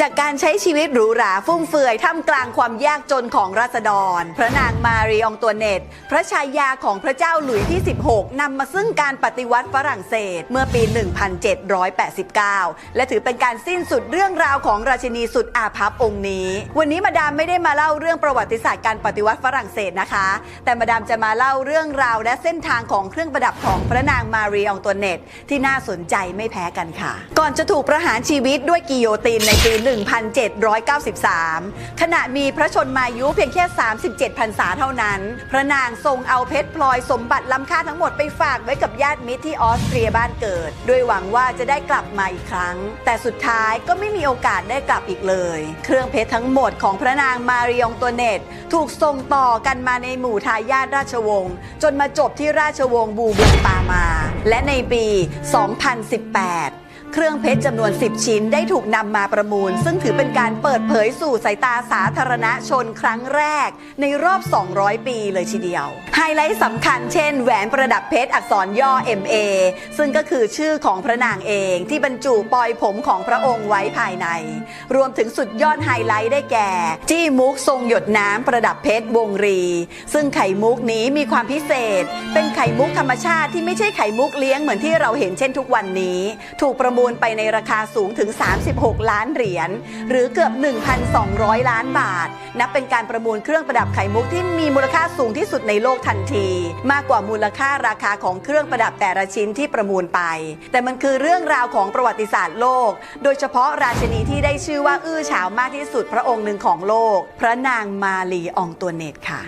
จากการใช้ชีวิตหรูหราฟุ่มเฟือยท่ามกลางความยากจนของราษฎร พระนางมารีองตัวเนต พระชายาของพระเจ้าหลุยที่ 16 นำมาซึ่งการปฏิวัติฝรั่งเศสเมื่อปี 1789 และถือเป็นการสิ้นสุดเรื่องราวของราชินีสุดอาภัพองค์นี้ วันนี้มาดามไม่ได้มาเล่าเรื่องประวัติศาสตร์การปฏิวัติฝรั่งเศสนะคะ แต่มาดามจะมาเล่าเรื่องราวและเส้นทางของเครื่องประดับของพระนางมารีอองตัวเนตที่น่าสนใจไม่แพ้กันค่ะ ก่อนจะถูกประหารชีวิตด้วยกิโยตินในปี1793 ขณะมีพระชนมายุเพียงแค่ 37พรรษาเท่านั้น พระนางทรงเอาเพชรพลอยสมบัติล้ำค่าทั้งหมดไปฝากไว้กับญาติมิตรที่ออสเตรียบ้านเกิด ด้วยหวังว่าจะได้กลับมาอีกครั้ง แต่สุดท้ายก็ไม่มีโอกาสได้กลับอีกเลย เครื่องเพชรทั้งหมดของพระนางมารีองตัวเนตถูกส่งต่อกันมาในหมู่ทายาทราชวงศ์จนมาจบที่ราชวงศ์บูเบงปามา และในปี 2018 เครื่องเพชรจำนวน 10 ชิ้นได้ถูกนำมาประมูล ซึ่งถือเป็นการเปิดเผยสู่สายตาสาธารณชนครั้งแรก ในรอบ 200 ปีเลยทีเดียว ไฮไลท์สำคัญเช่น แหวนประดับเพชรอักษรย่อ MA ซึ่งก็คือชื่อของพระนางเองที่บรรจุปลอยผมของพระองค์ไว้ภายใน รวมถึงสุดยอดไฮไลท์ได้แก่ จี้มุกทรงหยดน้ำประดับเพชรวงรี ซึ่งไข่มุกนี้มีความพิเศษ เป็นไข่มุกธรรมชาติที่ไม่ใช่ไข่มุกเลี้ยงเหมือนที่เราเห็นเช่นทุกวันนี้ ถูกประมูลไปในราคาสูงถึง 36 ล้านเหรียญหรือเกือบ 1,200 ล้านบาท นับเป็นการประมูลเครื่องประดับไข่มุกที่มีมูลค่าสูงที่สุดในโลกทันที มากกว่ามูลค่าราคาของเครื่องประดับแต่ละชิ้นที่ประมูลไป แต่มันคือเรื่องราวของประวัติศาสตร์โลก โดยเฉพาะราชินีที่ได้ชื่อว่าอื้อฉาวมากที่สุดพระองค์หนึ่งของโลก พระนางมาลีอองตัวเนตค่ะ